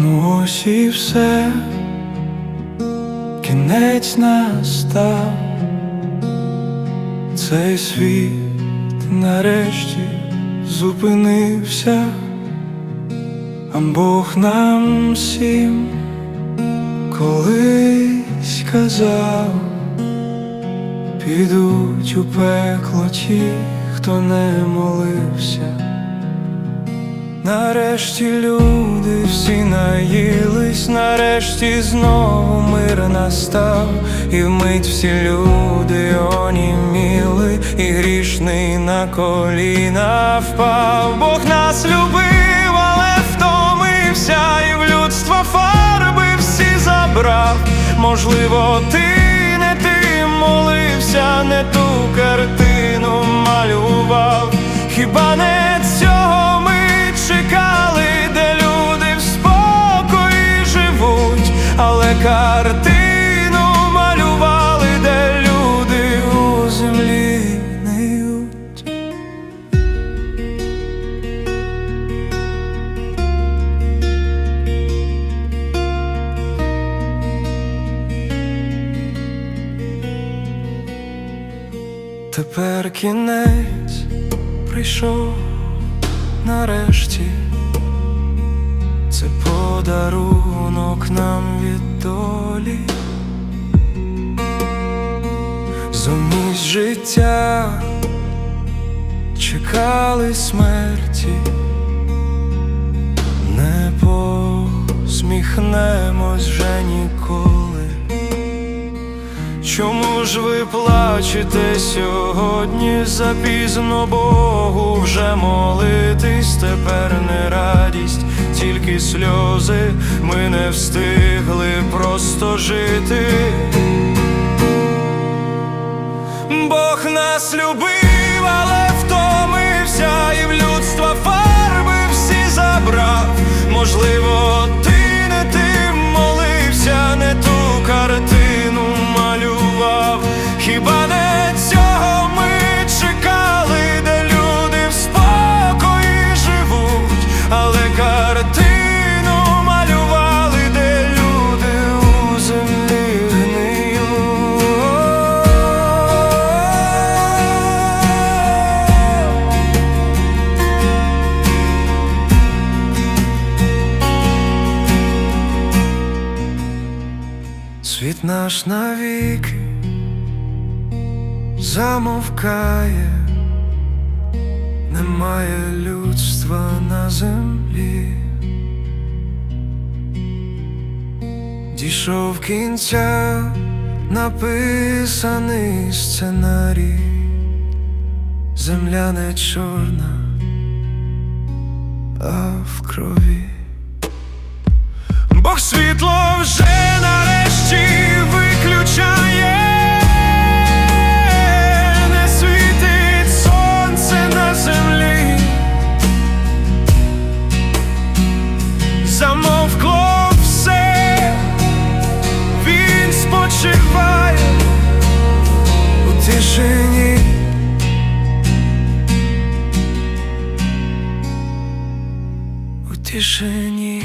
Ну ось і все, кінець настав, цей світ нарешті зупинився, а Бог нам всім колись казав, підуть у пекло ті, хто не молився. Нарешті люди всі наїлись, нарешті знову мир настав, і вмить всі люди оніміли, і грішний на коліна впав. Бог нас любив, але втомився, і в людство фарби всі забрав. Можливо, ти Тепер кінець прийшов нарешті, це подарунок нам від долі, зумість життя чекали смерті, не посміхнемось вже ніколи. Чому ж ви плачете сьогодні? Запізно Богу вже молитись, тепер не радість, тільки сльози, ми не встигли просто жити. Бог нас любив, Хіба не цього ми чекали, де люди в спокої живуть, але картину малювали, де люди у землі гниють. Світ наш навіки замовкає, немає людства на землі. Дійшов кінця написаний сценарій, земля не чорна, а в крові. Бог світло вже нарешті тишині. У тишині